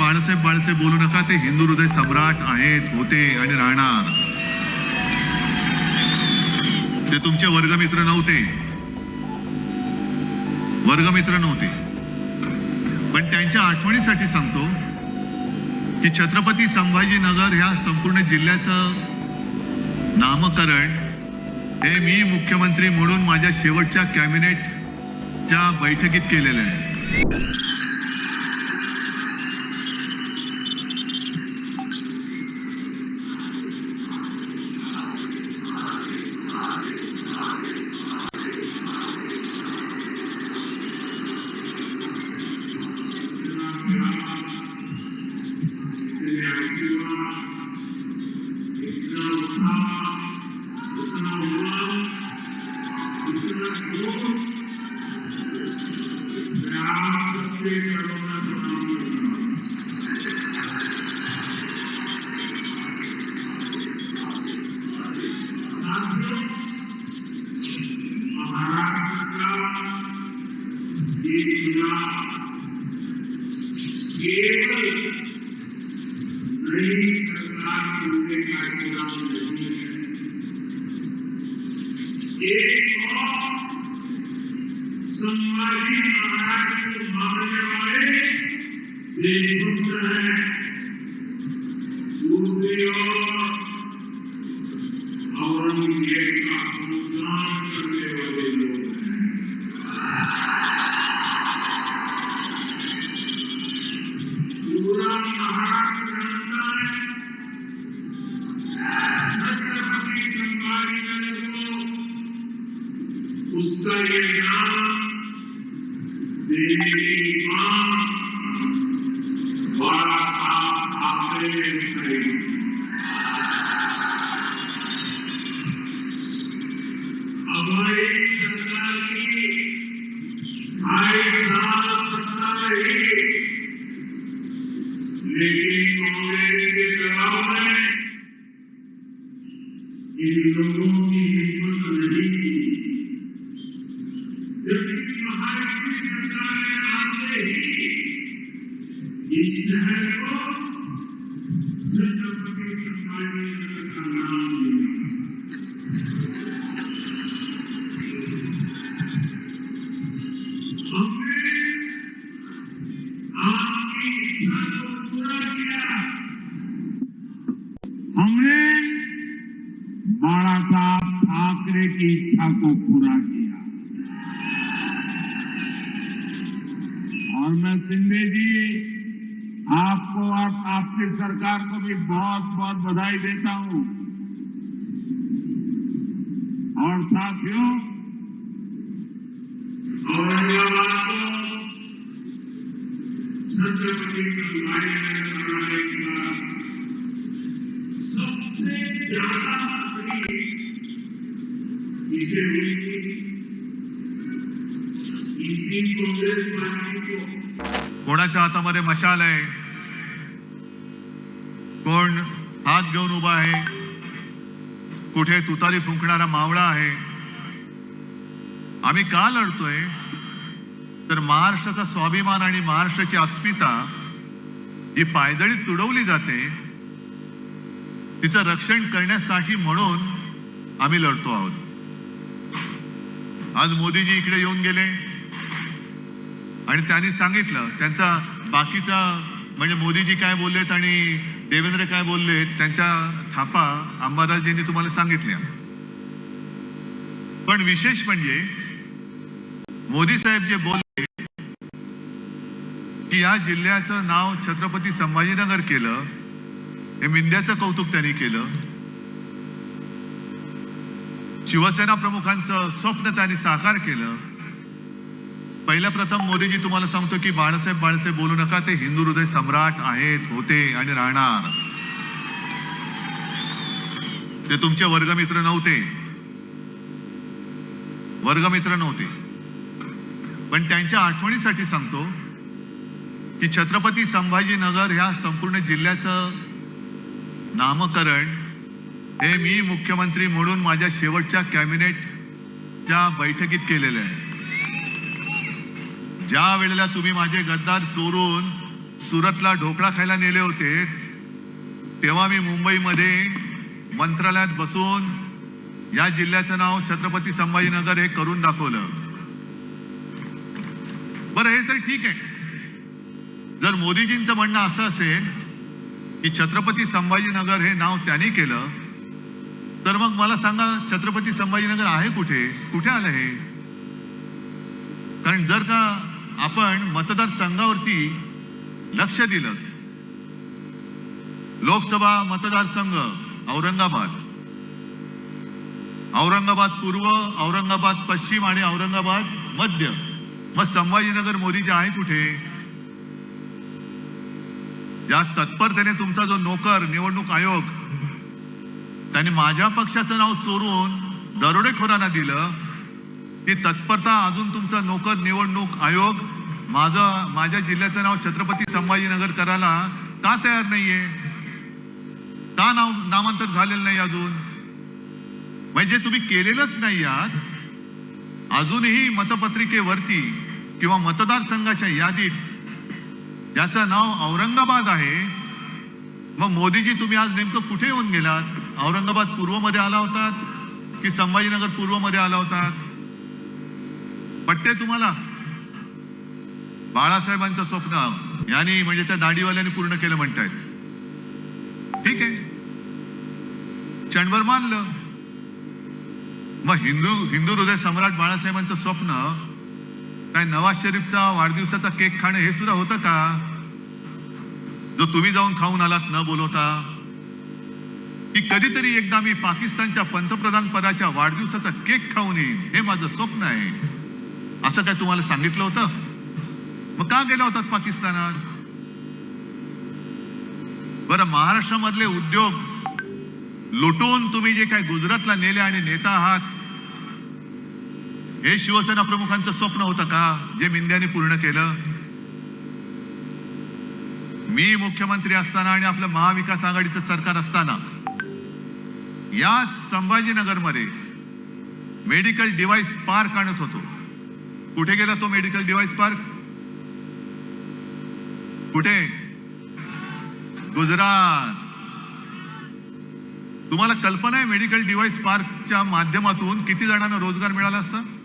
बाळासाहेब बाळासाहेब बोलू नका ते हिंदू हृदय सम्राट आहेत होते आणि राहणार. ते तुमचे वर्गमित्र नव्हते. वर्गमित्र नव्हते. पण त्यांच्या आठवणीसाठी सांगतो की छत्रपती संभाजीनगर ह्या संपूर्ण जिल्ह्याचं नामकरण हे मी मुख्यमंत्री म्हणून माझ्या शेवटच्या कॅबिनेटच्या बैठकीत केलेलं आहे. केवल नई सरकार बनने का नहीं है। एक और संभाजी महाराज को मानने वाले देशभक्त हैं। दूसरी ओर औरंगज़ेब को की इच्छा को पूरा किया। और मैं शिंदे जी, आपको और आपकी सरकार को भी बहुत बहुत बधाई देता हूँ। और साथियों सबसे ज़्यादा इसी पार्टी कोणाच्या हातामध्ये मशाल आहे? कोण हात घेऊन उभा आहे? कुठे तुतारी फुंकणारा मावळा आहे? आम्ही का लढतोय? तर महाराष्ट्राचा स्वाभिमान आणि महाराष्ट्राची अस्मिता जी पायदळीत तुडवली जाते तिचं रक्षण करण्यासाठी म्हणून आम्ही लढतो आहोत. आज मोदीजी इकडे येऊन गेले. आणि त्यांनी सांगितलं त्यांचा बाकीचा म्हणजे मोदीजी काय बोललेत आणि देवेंद्र काय बोललेत त्यांच्या थापा अंबादासजींनी तुम्हाला सांगितल्या. पण विशेष म्हणजे मोदी साहेब जे बोलले की या जिल्ह्याचं नाव छत्रपती संभाजीनगर केलं हे मिंद्याचं कौतुक त्यांनी केलं. शिवसेना प्रमुखांचं स्वप्न त्यांनी साकार केलं. पहिल्या प्रथम मोदीजी तुम्हाला सांगतो की बाळासाहेब बाळासाहेब बोलू नका ते हिंदू हृदय सम्राट आहेत होते आणि राहणार. ते तुमचे वर्गमित्र नव्हते. वर्गमित्र नव्हते. पण त्यांच्या आठवणीसाठी सांगतो की छत्रपती संभाजीनगर ह्या संपूर्ण जिल्ह्याचं नामकरण हे मी मुख्यमंत्री म्हणून माझ्या शेवटच्या कॅबिनेटच्या बैठकीत केलेलं आहे. ज्या वेळेला तुम्ही माझे गद्दार चोरून सुरतला ढोकळा खायला नेले होते तेव्हा मी मुंबईमध्ये मंत्रालयात बसून या जिल्ह्याचं नाव छत्रपती संभाजीनगर हे करून दाखवलं. बरं हे तर ठीक आहे. जर मोदीजींचं म्हणणं असं असेल की छत्रपती संभाजीनगर हे नाव त्यांनी केलं तर मग मला सांगा छत्रपती संभाजीनगर आहे कुठे? कुठे आलं हे? कारण जर का आपण मतदारसंघावरती लक्ष दिलं लोकसभा मतदारसंघ औरंगाबाद. औरंगाबाद पूर्व औरंगाबाद पश्चिम आणि औरंगाबाद मध्य. मग संभाजीनगर मोदीचे आहे कुठे? ज्या तत्परतेने तुमचा जो नोकर निवडणूक आयोग त्याने माझ्या पक्षाचं नाव चोरून दरोडेखोरांना दिलं. ती तत्परता अजून तुमचा नोकर निवडणूक आयोग माझं माझ्या जिल्ह्याचं नाव छत्रपती संभाजीनगर करायला का तयार नाहीये? का नाव नामांतर झालेलं नाही अजून? म्हणजे तुम्ही केलेलंच नाही आहात अजूनही मतपत्रिकेवरती किंवा मतदारसंघाच्या यादीत ज्याचं नाव औरंगाबाद आहे मग मोदीजी तुम्ही आज नेमकं कुठे येऊन गेलात? औरंगाबाद पूर्वमध्ये आला होतात की संभाजीनगर पूर्वमध्ये आला होतात पट्टे तुम्हाला? बाळासाहेबांचं स्वप्न यांनी म्हणजे त्या दाडीवाल्यांनी पूर्ण केलं म्हणतायत. ठीक आहे. क्षणभर मानलं मग हिंदू हिंदू हृदय सम्राट बाळासाहेबांचं स्वप्न काय नवाज शरीफचा वाढदिवसाचा केक खाणं हे सुद्धा होतं का? जो तुम्ही जाऊन खाऊन आलात न बोलवता की कधीतरी एकदा मी पाकिस्तानच्या पंतप्रधान पदाच्या वाढदिवसाचा केक खाऊन येईन. हे माझं स्वप्न आहे. असं काय तुम्हाला सांगितलं होतं? मग का गेला होतात पाकिस्तानात? बरं महाराष्ट्रामधले उद्योग लुटून तुम्ही जे काय गुजरातला नेले आणि नेता आहात हे शिवसेना प्रमुखांचं स्वप्न होतं का? जे मिंद्याने पूर्ण केलं? मी मुख्यमंत्री असताना आणि आपलं महाविकास आघाडीचं सरकार असताना याच संभाजीनगरमध्ये मेडिकल डिव्हाइस पार्क आणत होतो. कुठे गेला तो मेडिकल डिव्हाइस पार्क? कुठे? गुजरात. तुम्हाला कल्पना आहे मेडिकल डिव्हाइस पार्कच्या माध्यमातून किती जणांना रोजगार मिळाला असता?